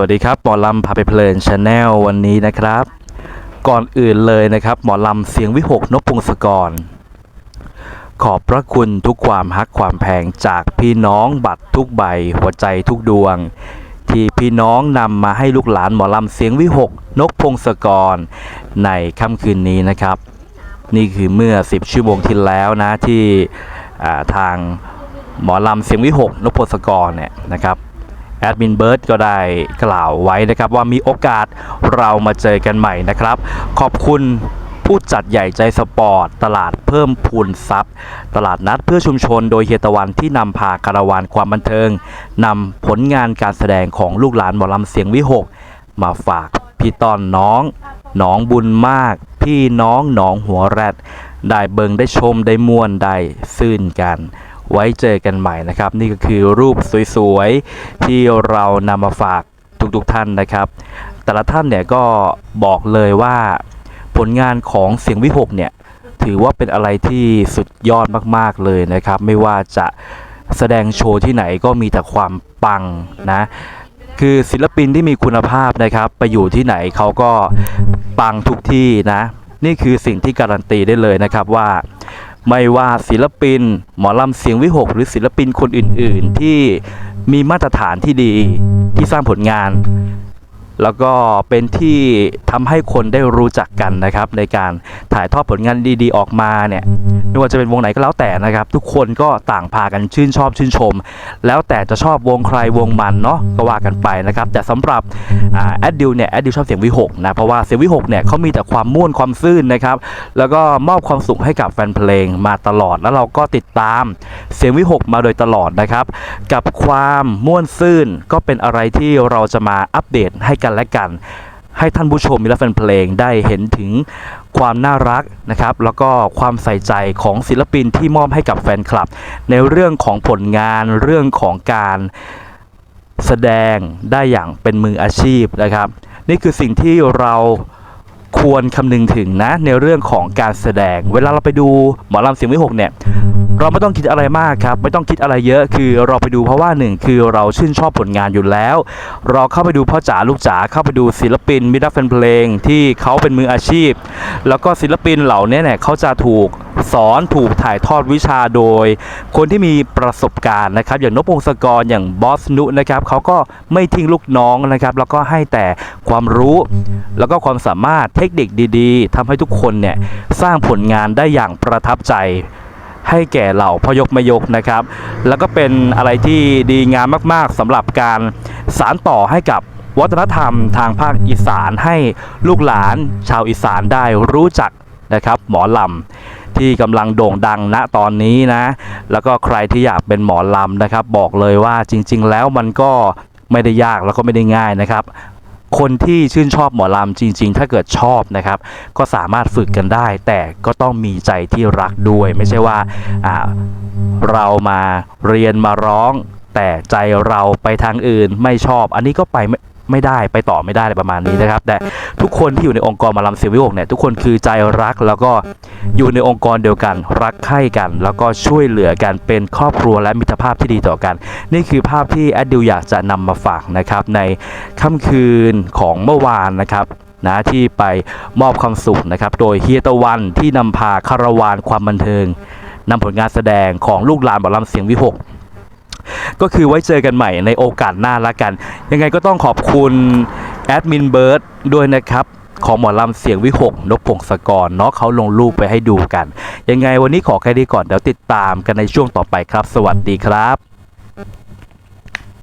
วัสดีครับ หมอลำพาไปเพลินชาแนลวันนี้นะครับ ก่อนอื่นเลยนะครับ หมอลำเสียงวิหกนพพงศกร ขอบพระคุณทุกความฮักความแพงจากพี่น้องบัตรทุกใบ หัวใจทุกดวง ที่พี่น้องนำมาให้ลูกหลานหมอลำเสียงวิหกนกพงศกร ในค่ำคืนนี้นะครับ นี่คือเมื่อ 10 ชั่วโมงที่แล้วนะที่ทางหมอลำเสียงวิหกนกพงศกรเนี่ยนะครับ แอดมินเบิร์ดก็ได้กล่าวไว้นะครับว่ามีโอกาสเรามาเจอกันใหม่นะครับ ขอบคุณผู้จัดใหญ่ใจสปอร์ต ตลาดเพิ่มพูนทรัพย์ ตลาดนัดเพื่อชุมชนโดยเฮียตะวันที่นำพาคาราวานความบันเทิงนำผลงานการแสดงของลูกหลานหมอลำเสียงวิหก มาฝากพี่ต้อนน้องหนองบุญมาก พี่น้องหนองหัวแรด ได้เบิงได้ชมได้ม่วนได้ซื่นกัน ไว้เจอกันใหม่นะครับ นี่ก็คือรูปสวยๆ ที่เรานำมาฝากทุกๆท่านนะครับ แต่ละท่านเนี่ยก็บอกเลยว่าผลงานของเสียงวิหกเนี่ยถือว่าเป็นอะไรที่สุดยอดมากๆเลยนะครับ ไม่ว่าจะแสดงโชว์ที่ไหนก็มีแต่ความปังนะคือศิลปินที่มีคุณภาพนะครับไปอยู่ที่ไหนเขาก็ปังทุกที่นะ นี่คือสิ่งที่การันตีได้เลยนะครับว่า ไม่ว่าศิลปิน หมอลำเสียงวิหก หรือศิลปินคนอื่น ๆ ที่มีมาตรฐานที่ดีที่สร้างผลงาน แล้วก็เป็นที่ทำให้คนได้รู้จักกันนะครับ ในการถ่ายทอดผลงานดีๆ ออกมาเนี่ยไม่ว่าจะเป็นวงไหนก็แล้วแต่นะครับ ทุกคนก็ต่างพากันชื่นชอบชื่นชม แล้วแต่จะชอบวงใครวงมันเนาะก็ว่ากันไปนะครับ แต่สำหรับ แอดดิวเนี่ยแอดดิวชอบเสียงวิหกนะเพราะว่าเสียงวิหกเนี่ยเขามีแต่ความม่วนความซื่นนะครับแล้วก็มอบความสุขให้กับแฟนเพลงมาตลอดแล้วเราก็ติดตามเสียงวิหกมาโดยตลอดนะครับ กับความม่วนซื่นก็เป็นอะไรที่เราจะมาอัปเดตให้กันและกันให้ท่านผู้ชมและแฟนเพลงได้เห็นถึงความน่ารักนะครับ แล้วก็ความใส่ใจของศิลปินที่มอบให้กับแฟนคลับ ในเรื่องของผลงานเรื่องของการ แสดงได้อย่างเป็นมืออาชีพนะครับ นี่คือสิ่งที่เราควรคำนึงถึงนะในเรื่องของการแสดง เวลาเราไปดูหมอลำเสียงวิหกเนี่ยเราไม่ต้องคิดอะไรมากครับไม่ต้องคิดอะไรเยอะคือเราไปดูเพราะว่าหนึ่งคือเราชื่นชอบผลงานอยู่แล้ว เราเข้าไปดูพ่อจ๋าลูกจ๋าเข้าไปดูศิลปินมิตรแฟนเพลงที่เขาเป็นมืออาชีพ แล้วก็ศิลปินเหล่านี้เนี่ยเขาจะถูก สอนถูกถ่ายทอดวิชาโดย คนที่มีประสบการณ์นะครับ อย่างนพงศกรอย่างบอสนุนะครับเขาก็ไม่ทิ้งลูกน้องนะครับ แล้วก็ให้แต่ความรู้แล้วก็ความสามารถเทคนิคดีๆทำให้ทุกคนเนี่ยสร้างผลงานได้อย่างประทับใจให้แก่เหล่าพอยกม่ยกนะครับ แล้วก็เป็นอะไรที่ดีงามมากๆสำหรับการสารต่อให้กับวัฒนธรรมทางภาคอีสานให้ลูกหลานชาวอีสานได้รู้จักนะครับ หมอลำ ที่กำลังโด่งดังณตอนนี้นะ แล้วก็ใครที่อยากเป็นหมอลำนะครับ บอกเลยว่าจริง ๆ แล้วมันก็ไม่ได้ยากแล้วก็ไม่ได้ง่ายนะครับคนที่ชื่นชอบหมอลำจริง ๆ ถ้าเกิดชอบนะครับ ก็สามารถฝึกกันได้ แต่ก็ต้องมีใจที่รักด้วย ไม่ใช่ว่าอ่าเรามาเรียนมาร้อง แต่ใจเราไปทางอื่นไม่ชอบ อันนี้ก็ไป ไม่ได้ไปต่อไม่ได้อะไรประมาณนี้นะครับ แต่ทุกคนที่อยู่ในองค์กรมาลำเสียงวิหกเนี่ยทุกคนคือใจรักแล้วก็อยู่ในองค์กรเดียวกัน รักใคร่กัน แล้วก็ช่วยเหลือกันเป็นครอบครัวและมิตรภาพที่ดีต่อกัน นี่คือภาพที่แอดดิวอยากจะนำมาฝากนะครับ ในค่ำคืนของเมื่อวานนะครับนะที่ไปมอบความสุขนะครับ โดยเฮียตะวันที่นำพาคาราวานความบันเทิงนำผลงานแสดงของลูกหลานหมอลำเสียงวิหก ก็คือไว้เจอกันใหม่ในโอกาสหน้าละกัน ยังไงก็ต้องขอบคุณแอดมินเบิร์ดด้วยนะครับของหมอลำเสียงวิหกนกพงศกรเนาะเขาลงรูปไปให้ดูกัน ยังไงวันนี้ขอแค่นี้ก่อนเดี๋ยวติดตามกันในช่วงต่อไปครับ สวัสดีครับ